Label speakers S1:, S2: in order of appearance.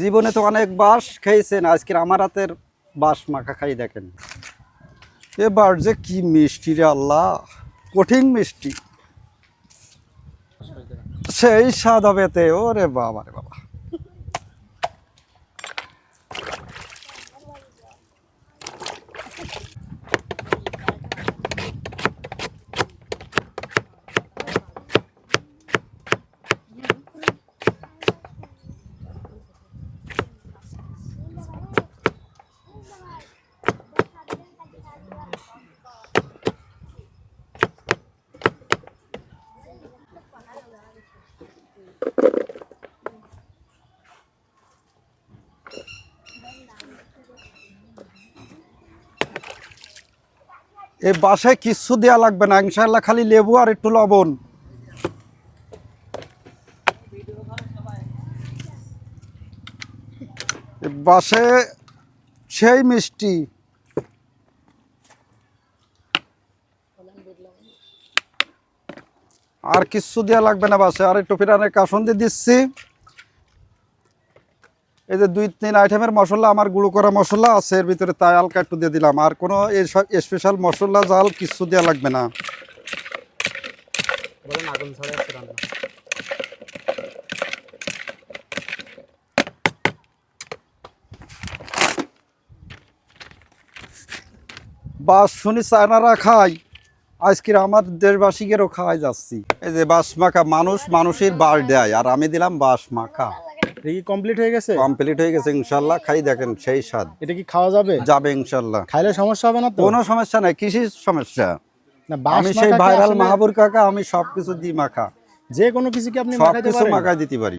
S1: জীবনে তো অনেক বাস খেয়েছেন, আজকে আমার হাতের বাস মাখা খাই দেখেন। এবার যে কি মিষ্টি রে আল্লাহ, কঠিন মিষ্টি। সেই স্বাদ হবে তে, ওরে বাবা রে বাবা। এই বাসায় কিচ্ছু দেওয়া লাগবে না ইনশাল্লাহ খালি লেবু আর একটু লবণ। বাসে সেই মিষ্টি। আর কিচ্ছু দেওয়া লাগবে না বাসে আর একটু ফিরানের কাসন দিয়ে দিচ্ছি। এই যে দুই তিন আইটেমের মশলা আমার গুঁড়ো করা মশলা আছে এর ভিতরে তাই হালকা একটু দিয়ে দিলাম। আর কোনো স্পেশাল মশলা জাল কিছু দেওয়া লাগবে না। বাস শুনি চায়নারা খাই আজকের আমার দেশবাসীকেরও খাওয়াই যাচ্ছি। এই যে বাস মাখা মানুষ মানুষের বাস দেয় আর আমি দিলাম বাস মাখা।
S2: এটা কি কমপ্লিট হয়ে গেছে?
S1: কমপ্লিট হয়ে গেছে ইনশাল্লাহ খাই দেখেন সেই স্বাদ।
S2: এটা কি খাওয়া যাবে?
S1: যাবে ইনশাল্লাহ
S2: খাইলে সমস্যা হবে না
S1: কোনো সমস্যা নাই কৃষির সমস্যা।
S2: না
S1: আমি সেই ভাইরাল মাহাবুর কাকা আমি সবকিছু দিই মাখা।
S2: যে কোনো কিছু কি আপনি
S1: সব
S2: মাখাইতে
S1: কিছু মাখায় দিতে পারি।